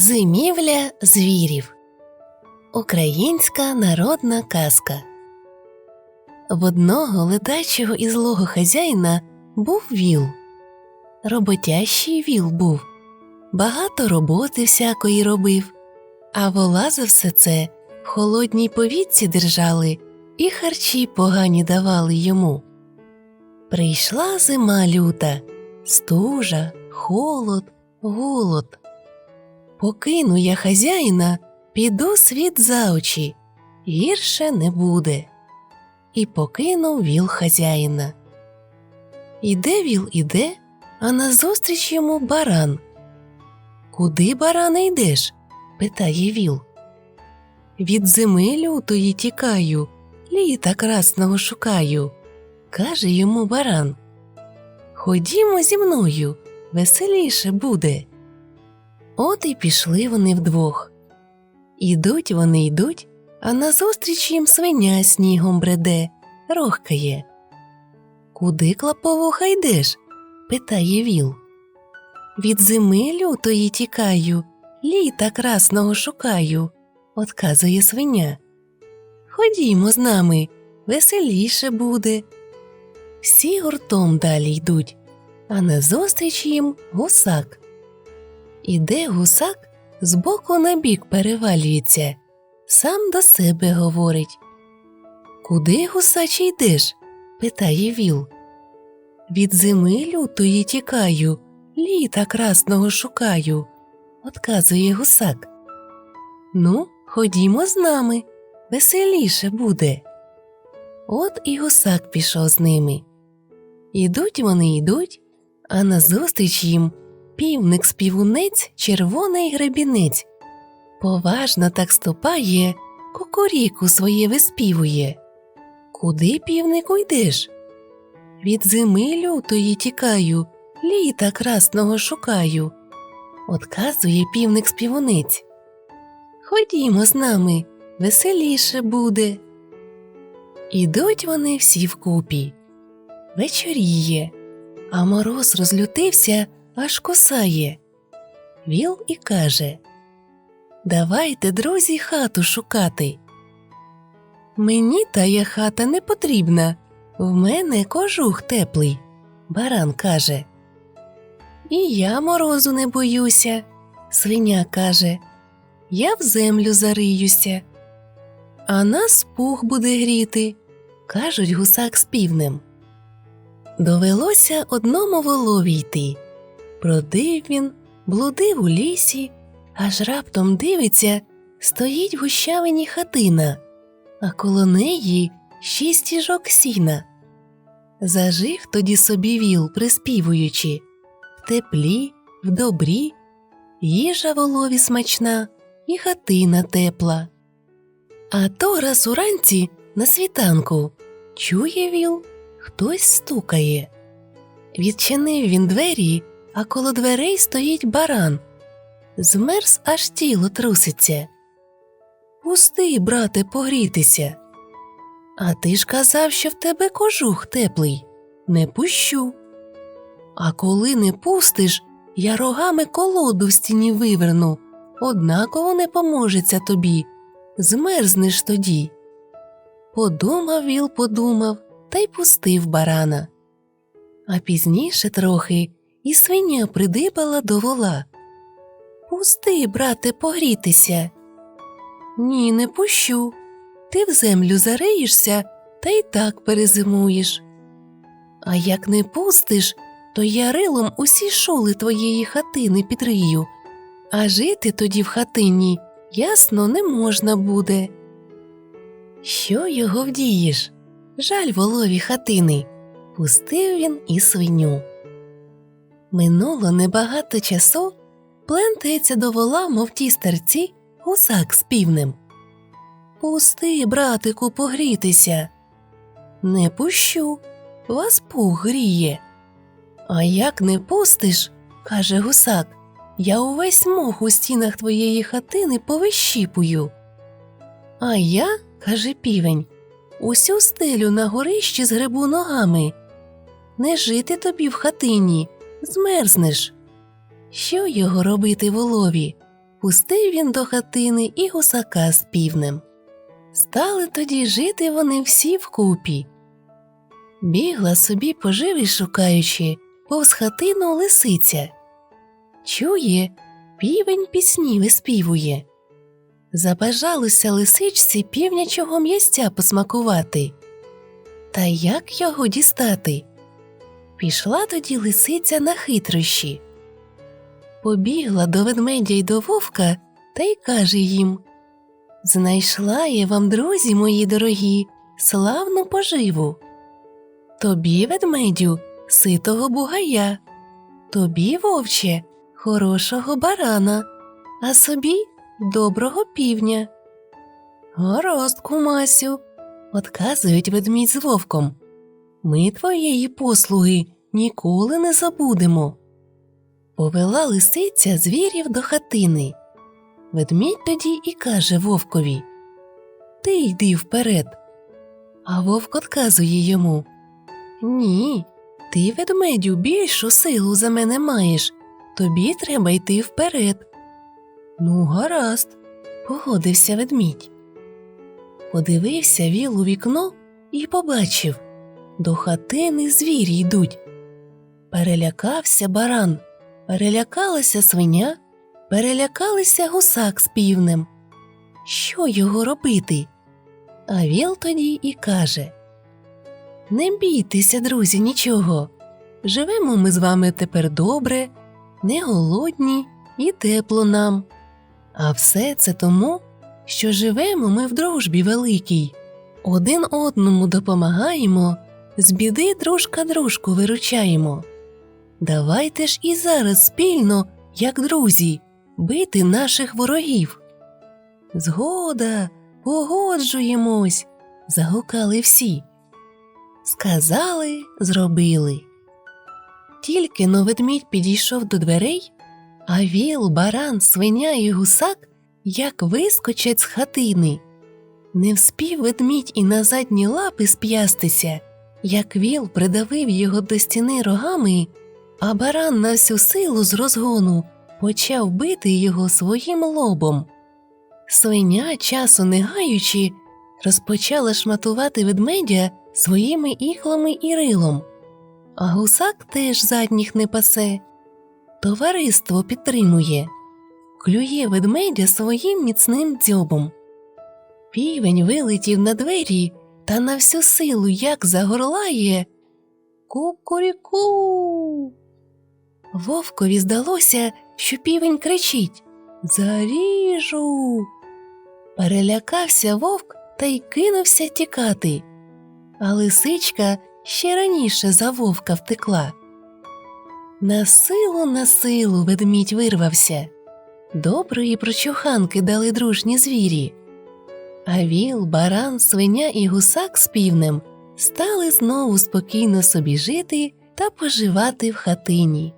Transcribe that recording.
Зимівля звірів. Українська народна казка. В одного летачого і злого хазяїна був віл. Роботящий віл був. Багато роботи всякої робив, а вола за все це в холодній повітці держали і харчі погані давали йому. Прийшла зима люта, стужа, холод, голод. Покину я хазяїна, піду світ за очі, гірше не буде. І покинув віл хазяїна. Іде віл іде, а назустріч йому баран. Куди, баране, йдеш? питає віл. Від зими лютої тікаю, літа красного шукаю, каже йому баран. Ходімо зі мною, веселіше буде. От і пішли вони вдвох. Ідуть вони йдуть, а назустріч їм свиня снігом бреде, рохкає. Куди клаповуха йдеш? питає віл. Від зими лютої тікаю, літа красного шукаю, отказує свиня. Ходімо з нами, веселіше буде. Всі гуртом далі йдуть, а назустріч їм гусак. Іде гусак, збоку на бік перевалюється, сам до себе говорить. Куди, гусаче, йдеш? питає віл. Від зими лютої тікаю, літа красного шукаю, отказує гусак. Ну, ходімо з нами, веселіше буде. От і гусак пішов з ними. Ідуть вони йдуть, а назустріч їм півник співунець червоний гребінець. Поважно так ступає, кукуріку своє виспівує. Куди, півнику, йдеш? Від зими лютої тікаю, літа красного шукаю. Отказує півник співунець. Ходімо з нами, веселіше буде. Ідуть вони всі вкупі. Вечоріє, а мороз розлютився, аж кусає. Віл і каже Давайте, друзі, хату шукати. Мені тая хата не потрібна. В мене кожух теплий, баран каже. І я морозу не боюся, свиня каже. Я в землю зариюся. А нас пух буде гріти, кажуть гусак з півнем. Довелося одному волові йти. Бродив він, блудив у лісі, аж раптом дивиться, стоїть в гущавині хатина, а коло неї шість стіжок сіна. Зажив тоді собі віл, приспівуючи в теплі, в добрі, їжа волові смачна і хатина тепла. А то раз уранці на світанку чує віл, хтось стукає. Відчинив він двері, а коло дверей стоїть баран. Змерз аж тіло труситься. Пусти, брате, погрітися. А ти ж казав, що в тебе кожух теплий. Не пущу. А коли не пустиш, я рогами колоду в стіні виверну. Однаково не поможеться тобі. Змерзнеш тоді. Подумав віл, подумав та й пустив барана. А пізніше трохи і свиня придибала до вола. Пусти, брате, погрітися. Ні, не пущу. Ти в землю зариєшся та й так перезимуєш. А як не пустиш, то я рилом усі шули твоєї хатини підрию, а жити тоді в хатині ясно не можна буде. Що його вдієш? Жаль волові хатини. Пустив він і свиню. Минуло небагато часу, плентається до вола, мов ті старці, гусак з півнем. Пусти, братику, погрітися. Не пущу, вас пух гріє. А як не пустиш, каже гусак, я увесь мох у стінах твоєї хатини повищіпую. А я, каже півень, усю стелю на горищі згребу ногами. Не жити тобі в хатині, змерзнеш. Що його робити волові? пустив він до хатини і гусака з півнем. Стали тоді жити вони всі вкупі. Бігла собі поживи шукаючи, повз хатину лисиця. Чує, півень пісні виспівує. Забажалося лисичці півнячого м'ястя посмакувати. Та як його дістати? Пішла тоді лисиця на хитрощі. Побігла до ведмедя й до вовка та й каже їм Знайшла я вам, друзі мої дорогі, славну поживу. Тобі, ведмедю, ситого бугая, тобі, вовче, хорошого барана, а собі доброго півня. Гаразд, кумасю, отказують ведмідь з вовком. Ми твоєї послуги ніколи не забудемо. Повела лисиця звірів до хатини. Ведмідь тоді і каже вовкові Ти йди вперед. А вовк отказує йому Ні, ти, ведмедю, більшу силу за мене маєш, тобі треба йти вперед. Ну, гаразд, погодився ведмідь. Подивився віл у вікно і побачив до хатини звірі йдуть. Перелякався баран, перелякалася свиня, перелякалися гусак з півнем. Що його робити? А віл тоді і каже Не бійтеся, друзі, нічого. Живемо ми з вами тепер добре, не голодні і тепло нам. А все це тому, що живемо ми в дружбі великій, один одному допомагаємо, з біди дружка дружку виручаємо. Давайте ж і зараз спільно, як друзі, бити наших ворогів. Згода, погоджуємось, загукали всі. Сказали, зробили. Тільки но ведмідь підійшов до дверей, а віл, баран, свиня і гусак як вискочать з хатини. Не вспів ведмідь і на задні лапи сп'ястися, як віл придавив його до стіни рогами, а баран на всю силу з розгону почав бити його своїм лобом. Свиня, часу не гаючи, розпочала шматувати ведмедя своїми іхлами і рилом, а гусак теж задніх не пасе. Товариство підтримує, клює ведмедя своїм міцним дзьобом. Півень вилетів на двері та на всю силу як загорлає. Кукуріку. Вовкові здалося, що півень кричить Заріжу. Перелякався вовк та й кинувся тікати. А лисичка ще раніше за вовка втекла. На силу, на силу ведмідь вирвався. Доброї прочуханки дали дружні звірі. Віл, баран, свиня і гусак з півнем стали знову спокійно собі жити та поживати в хатині.